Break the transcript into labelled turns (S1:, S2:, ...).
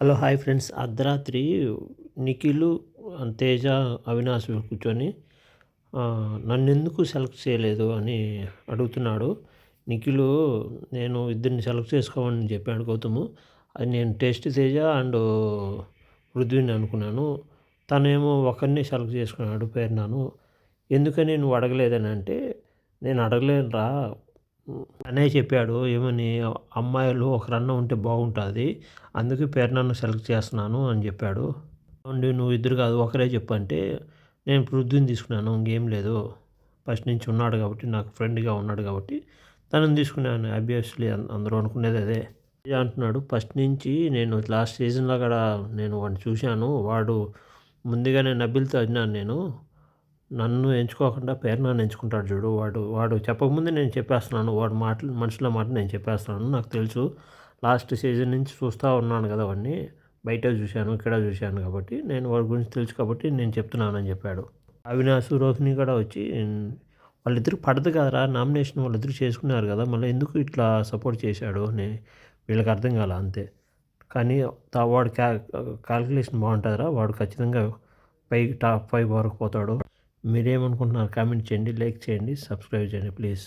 S1: Hello hi friends. అర్ధరాత్రి నిఖిలు తేజ అవినాష్ కూర్చొని నన్నెందుకు సెలెక్ట్ చేయలేదు అని అడుగుతున్నాడు. నిఖిలు నేను ఇద్దరిని సెలెక్ట్ చేసుకోమని చెప్పాడు గౌతము. అది నేను టెస్ట్ తేజ అండ్ పృథ్వీని అనుకున్నాను. తనేమో ఒకరిని సెలెక్ట్ చేసుకున్నాడు అడుగు నాను. ఎందుకని నువ్వు అడగలేదని అంటే నేను అడగలేను రా అనే చెప్పాడు ఏమని అమ్మాయిలు ఒకరన్న ఉంటే బాగుంటుంది అందుకే పేరు నన్ను సెలెక్ట్ చేస్తున్నాను అని చెప్పాడు. అండి నువ్వు ఇద్దరు కాదు ఒకరే చెప్పంటే నేను పృథ్వీని తీసుకున్నాను ఇంకేం లేదు. ఫస్ట్ నుంచి ఉన్నాడు కాబట్టి నాకు ఫ్రెండ్గా ఉన్నాడు కాబట్టి తనని తీసుకున్నాను అబ్వియస్లీ అందరూ అనుకునేది అదే. అంటున్నాడు ఫస్ట్ నుంచి నేను లాస్ట్ సీజన్లో కూడా నేను వాడిని చూశాను వాడు ముందుగానే నబ్బిలతో అడినాను నేను నన్ను ఎంచుకోకుండా పేరునాన్ని ఎంచుకుంటాడు చూడు. వాడు వాడు చెప్పకముందే నేను చెప్పేస్తున్నాను. వాడు మాటలు మనుషుల మాట నేను చెప్పేస్తున్నాను. నాకు తెలుసు. లాస్ట్ సీజన్ నుంచి చూస్తూ ఉన్నాను కదా వాడిని. బయట చూశాను ఇక్కడ చూశాను కాబట్టి నేను వాడి గురించి తెలుసు కాబట్టి నేను చెప్తున్నానని చెప్పాడు. అవినాష్ రోహిణి కూడా వచ్చి వాళ్ళిద్దరు పడదు కదరా. నామినేషన్ వాళ్ళిద్దరు చేసుకున్నారు కదా. మళ్ళీ ఎందుకు ఇట్లా సపోర్ట్ చేశాడు అని వీళ్ళకి అర్థం కాల అంతే. కానీ వాడు క్యా క్యాల్కులేషన్ బాగుంటుందిరా. వాడు ఖచ్చితంగా పై టాప్ ఫైవ్ వరకు పోతాడు. మీరేమనుకుంటున్నారు? కామెంట్ చేయండి లైక్ చేయండి సబ్స్క్రైబ్ చేయండి ప్లీజ్.